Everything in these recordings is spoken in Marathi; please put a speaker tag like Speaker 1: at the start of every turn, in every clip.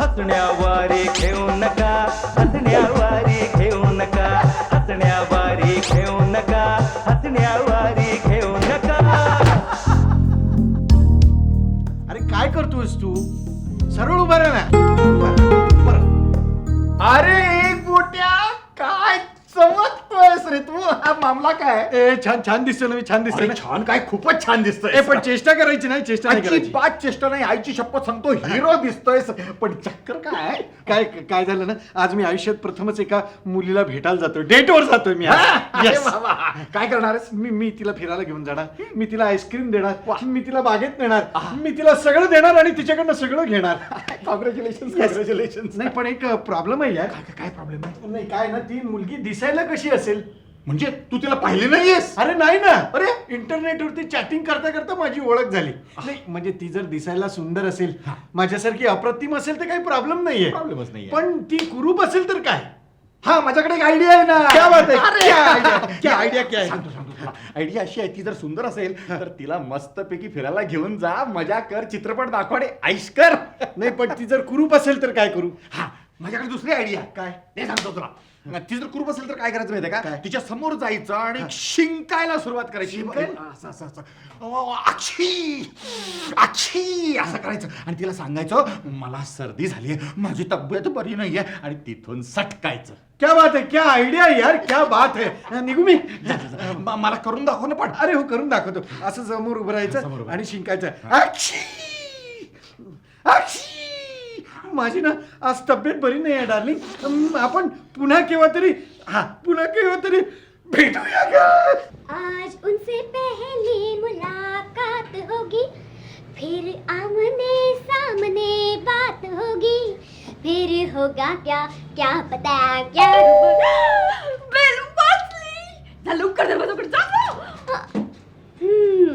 Speaker 1: हसण्यावारे घेऊ नका. हसण्यावारे घेऊ नका. हसण्यावारे घेऊ नका. हसण्यावारे घेऊ नका.
Speaker 2: अरे काय करतोयस तू? सरळ उभा राहा ना. अरे
Speaker 3: अरे मोठ्या काय चमकतोयस रे तू. हा मामला काय?
Speaker 2: ए छान छान दिसतो ना मी छान दिसतोय ना.
Speaker 3: छान काय खूपच छान दिसतोय
Speaker 2: ए पण चेष्टा करायची नाही चेष्टा नाही करायची.
Speaker 3: अजिबात चेष्टा नाही आईची शपथ सांगतो हिरो दिसतोयस. पण चक्कर काय?
Speaker 2: काय काय झालं ना? आज मी आयुष्यात प्रथमच एका मुलीला भेटायला जातोय. डेटवर जातोय मी.
Speaker 3: काय करणार
Speaker 2: मी मी तिला फिरायला घेऊन जाणार. मी तिला आईस्क्रीम देणार. मी तिला बागेत नेणार. मी तिला सगळं देणार आणि तिच्याकडनं सगळं घेणार.
Speaker 3: कॉंग्रॅच्युलेशन. कॉंग्रॅच्युलेशन
Speaker 2: नाही पण एक प्रॉब्लेम आहे यार.
Speaker 3: काय प्रॉब्लेम आहे?
Speaker 2: नाही काय ना ती मुलगी दिसायला कशी असेल?
Speaker 3: म्हणजे तू तिला पाहिले नाहीयेस?
Speaker 2: अरे नाही ना.
Speaker 3: अरे?
Speaker 2: इंटरनेटवरती चॅटिंग करता करता माझी ओळख झाली. नाही म्हणजे ती जर दिसायला सुंदर असेल माझ्यासारखी अप्रतिम असेल तर काही प्रॉब्लेम नाहीये.
Speaker 3: Problemच नाहीये.
Speaker 2: पण ती कुरूप असेल तर काय?
Speaker 3: हा माझ्याकडे एक आयडिया आहे ना.
Speaker 2: क्या बात?
Speaker 3: अरे,
Speaker 2: क्या idea? क्या idea क्या आहे?
Speaker 3: सांगतो सांगतो तुला. आयडिया अशी आहे ती जर सुंदर असेल तर तिला मस्तपैकी फिरायला घेऊन जा मजा कर चित्रपट दाखव आणि ऐश कर.
Speaker 2: नाही पण ती जर कुरूप असेल तर काय करू?
Speaker 3: हा. माझ्याकडे दुसरी आयडिया
Speaker 2: काय?
Speaker 3: ते सांगतो तुला. ती जर कुरूप असेल तर काय करायचं माहितीये का?
Speaker 2: काय?
Speaker 3: तिच्या समोर जायचं आणि शिंकायला सुरुवात करायची.
Speaker 2: शिंकायला?
Speaker 3: असं असं असं. अं, असं करायचं. आणि तिला सांगायचं मला सर्दी झाली माझी तब्येत बरी नाहीये. आणि तिथून सटकायचं.
Speaker 2: क्या बात आहे क्या आयडिया यार क्या बात आहे निघू मी.
Speaker 3: जा, जा, जा. म- मला करून दाखव ना पण
Speaker 2: अरे हो करून दाखवतो. असं समोर उभं
Speaker 3: समोर
Speaker 2: राहायचं
Speaker 3: उभं.
Speaker 2: आणि शिंकायचं. आक्षी! माझी ना आज तब्येत बरी नाही आहे डार्लिंग आपण पुन्हा केव्हा तरी हा पुन्हा केव्हा तरी भेटूया का
Speaker 4: आज उनसे पहली मुलाकात होगी फिर आमने सामने बात होगी। फिर होगा क्या क्या पता क्या
Speaker 5: बेल जा लवकर दरवाजाकडे जा गं.
Speaker 4: हम्म,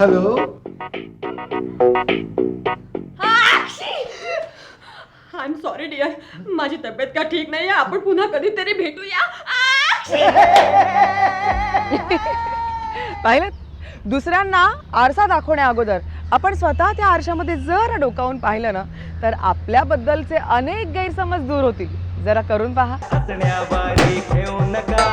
Speaker 2: हॅलो
Speaker 5: एम सॉरी डिअर माझी तब्येत का ठीक नाही आपण पुन्हा कधीतरी भेटूया!
Speaker 6: पाहिलं? दुसऱ्यांना आरसा दाखवण्या अगोदर. आपण स्वतः त्या आरशामध्ये जरा डोकावून पाहिलं ना तर आपल्याबद्दलचे अनेक गैरसमज दूर होतील. जरा करून पहा.
Speaker 1: हसण्यावारे घेऊ नका.